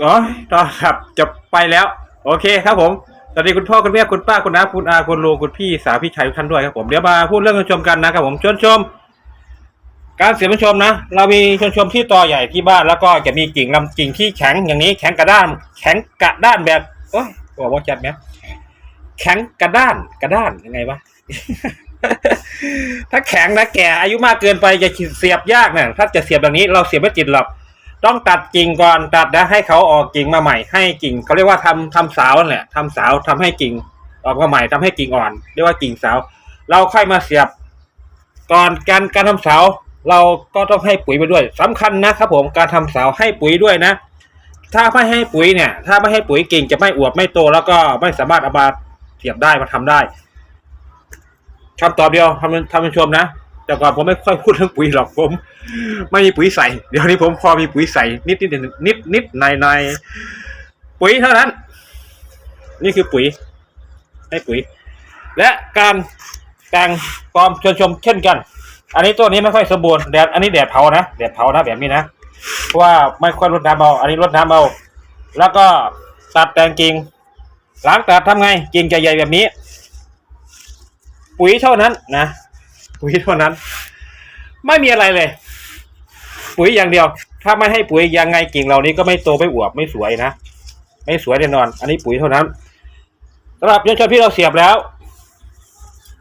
อ๋อต่อครับจะไปแล้ว โอเคครับผมสวัสดีคุณพ่อคุณแม่คุณป้าคุณน้าคุณอาคุณลุงคุณพี่สาวพี่ชายทุกท่านด้วยครับผมเดี๋ยวมาพูดเรื่องชวนชมกันนะครับผมชวนชม การเสียบชมนะ เรามีชวนชมที่ตอใหญ่ที่บ้านแล้วก็จะมีกิ่งลำกิ่งที่แข็งอย่างนี้ แข็งกระด้าน แข็งกระด้านแบบโอ้ยบอกว่าจัดไหมแข็งกระด้านกระด้านยังไงวะถ้าแข็งนะแก่อายุมากเกินไปจะเสียบยากเนี่ยถ้าจะเสียบแบบนี้เราเสียบไม่ติดหรอก ต้องตัดกิ่งก่อนตัดนะให้เขาออกกิ่งมาใหม่ให้กิ่งเขาเรียกว่าทำทำสาวนั่นแหละทำสาวทำให้กิ่งออกมาใหม่ทำให้กิ่งอ่อน เรียกว่ากิ่งสาว เราค่อยมาเสียบ ก่อนการการทำเสาว เราก็ต้องให้ปุ๋ยไปด้วยสำคัญนะครับผมการทำเสาวให้ปุ๋ยด้วยนะ ถ้าไม่ให้ปุ๋ยเนี่ย ถ้าไม่ให้ปุ๋ยกิ่งจะไม่อวบไม่โตแล้วก็ไม่สามารถเอามาเสียบได้มาทำได้คำตอบเดียวทำทำเป็นชมนะ แต่ก่อนผมไม่ค่อยพูดเรื่องปุ๋ยหรอกผม ไม่มีปุ๋ยใส่ เดี๋ยวนี้ผมพอมีปุ๋ยใส่นิดนิดนิดนิดในในปุ๋ยเท่านั้น นี่คือปุ๋ย ให้ปุ๋ย และการแต่งฟอมชวนชมเช่นกัน อันนี้ตัวนี้ไม่ค่อยสมบูรณ์แดดอันนี้แดดเผานะแดดเผานะแบบนี้นะเพราะว่าไม่ค่อยรดน้ำเอาอันนี้รดน้ำเอาแล้วก็ตัดแต่งกิ่งหลังตัดทำไงกิ่งใหญ่แบบนี้ ปุ๋ยเท่านั้นนะ ปุ๋ยเท่านั้น ไม่มีอะไรเลย ปุ๋ยอย่างเดียว ถ้าไม่ให้ปุ๋ยยังไงกิ่งเหล่านี้ก็ไม่โตไม่อวบไม่สวยนะไม่สวยแน่นอน อันนี้ปุ๋ยเท่านั้นสำหรับยนชนที่เราเสียบแล้ว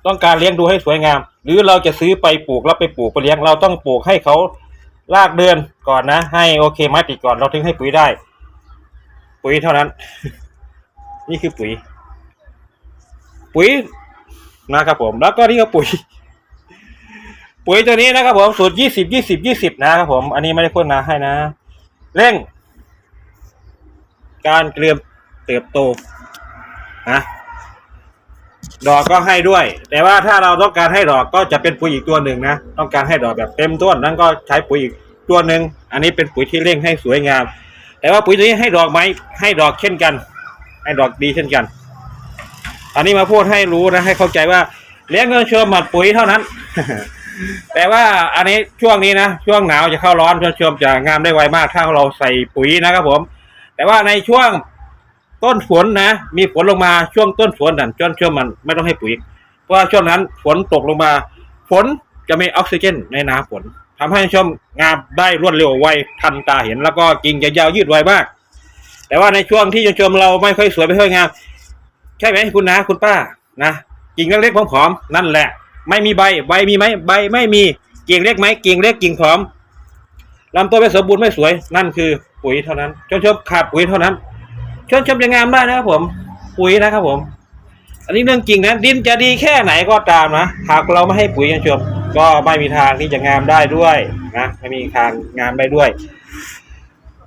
ต้องการเลี้ยงดูให้สวยงาม หรือเราจะซื้อไปปลูกแล้วไปปลูกไปเลี้ยงเราต้องปลูกให้เขาลากเดือนก่อนนะ ให้โอเคไม้ติดก่อนเราถึงให้ปุ๋ยได้ ปุ๋ยเท่านั้น นี่คือปุ๋ย ปุ๋ยนะครับผม แล้วก็นี่ก็ปุ๋ย ปุ๋ยตัวนี้นะครับผมสูตรยี่สิบยี่สิบยี่สิบนะครับผม อันนี้ไม่ได้พ่นนะให้นะ เร่ง การเกลียมเติบโตนะดอกก็ให้ด้วย แต่ว่าถ้าเราต้องการให้ดอกก็จะเป็นปุ๋ยอีกตัวหนึ่งนะ ต้องการให้ดอกแบบเต็มต้นนั้นก็ใช้ปุ๋ยอีกตัวหนึ่ง อันนี้เป็นปุ๋ยที่เร่งให้สวยงาม แต่ว่าปุ๋ยตัวนี้ให้ดอกไหมให้ดอกเช่นกัน ให้ดอกดีเช่นกัน อันนี้มาพูดให้รู้นะ ให้เข้าใจว่าเลี้ยงเงินเชื่อหมัดปุ๋ยเท่านั้น แต่ว่าอันนี้ช่วงนี้นะ ช่วงหนาวจะเข้าร้อนเชื่อมจะงามได้ไวมากถ้าเราใส่ปุ๋ยนะครับผม แต่ว่าในช่วงต้นฝนนะ มีฝนลงมาช่วงต้นฝนนั่นช่วงมันไม่ต้องให้ปุ๋ย เพราะว่าช่วงนั้นฝนตกลงมา ฝนจะมีออกซิเจนในน้ำฝนทำให้ช่วงงามได้รวดเร็วไวทันตาเห็น แล้วก็กิ่งจะยาวยืดไวมาก แต่ว่าในช่วงที่ชมเราไม่ค่อยสวยไม่ค่อยงามใช่ไหมคุณนะคุณป้านะกิ่งเล็กๆผอมๆนั่นแหละ ไม่มีใบ ใบมีไหมใบไม่มีกิ่งเล็กไหมกิ่งเล็กกิ่งผอมลำต้นไม่สมบูรณ์ไม่สวย นั่นคือปุ๋ยเท่านั้นชมชมขาดปุ๋ยเท่านั้นชนชมจะงามได้นะครับผม ปุ๋ยนะครับผม อันนี้เรื่องจริงนะดินจะดีแค่ไหนก็ตามนะหากเราไม่ให้ปุ๋ยชนชมก็ไม่มีทางที่จะงามได้ด้วยนะไม่มีทางงามได้ด้วย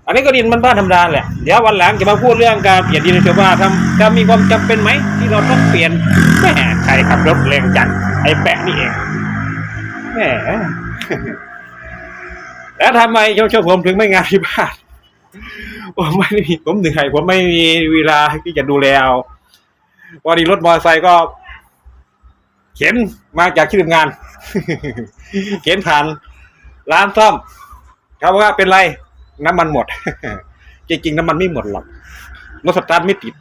อันนี้ก็ดินมันบ้านธรรมดาแหละเดี๋ยววันหลังจะมาพูดเรื่องการเปลี่ยนดินชมว่าทำจะมีความจำเป็นไหมที่เราต้องเปลี่ยนแหมใครขับรถแรงจัง ไอ้แปะนี่เองแหมแล้วทำไมชมชมผมถึงไม่งานที่บ้านผมไม่มีผมเหนื่อยผมไม่มีเวลาที่จะดูแลเอาวันนี้รถมอเตอร์ไซค์ก็ เข็นมาจากที่ทำงาน เข็นผ่านร้านซ่อมเขาบอกว่าเป็นไร น้ำมันหมด จริงๆ น้ำมันไม่หมดหรอกรถสตาร์ทไม่ติด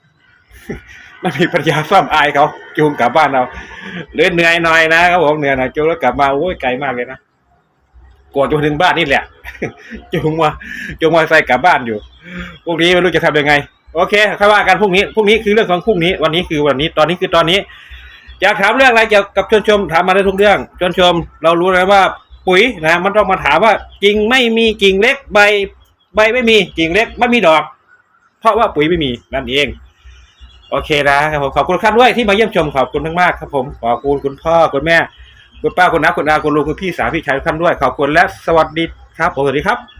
ไม่มีปัญญาซ่อมอายเขาจูงกลับบ้านเราเลยเหนื่อยหน่อยนะครับผมเหนื่อยหน่อยจูงแล้วกลับมาโอ้ยไกลมากเลยนะกว่าจะถึงบ้านนี่แหละจูงมาจูงมอเตอร์ไซค์กลับบ้านอยู่พรุ่งนี้ไม่รู้จะทำยังไง โอเคค่อยว่ากันพรุ่งนี้พรุ่งนี้คือเรื่องของพรุ่งนี้ วันนี้คือวันนี้ตอนนี้คือตอนนี้อยากถามเรื่องอะไรเกี่ยวกับชวนชมถามมาได้ทุกเรื่องชวนชม เรารู้แล้วว่าปุ๋ยนะมันต้องมาถามว่ากิ่งไม่มีกิ่งเล็กใบ ใบไม่มีกิ่งเล็กไม่มีดอก เพราะว่าปุ๋ยไม่มีนั่นเอง โอเคนะครับผมขอบคุณครับด้วยที่มาเยี่ยมชมขอบคุณมากๆครับผมขอบคุณคุณพ่อคุณแม่ คุณป้าคุณน้าคุณอาคุณลุงคุณพี่สาวพี่ชายทุกท่านด้วย ขอบคุณและสวัสดีครับผมสวัสดีครับ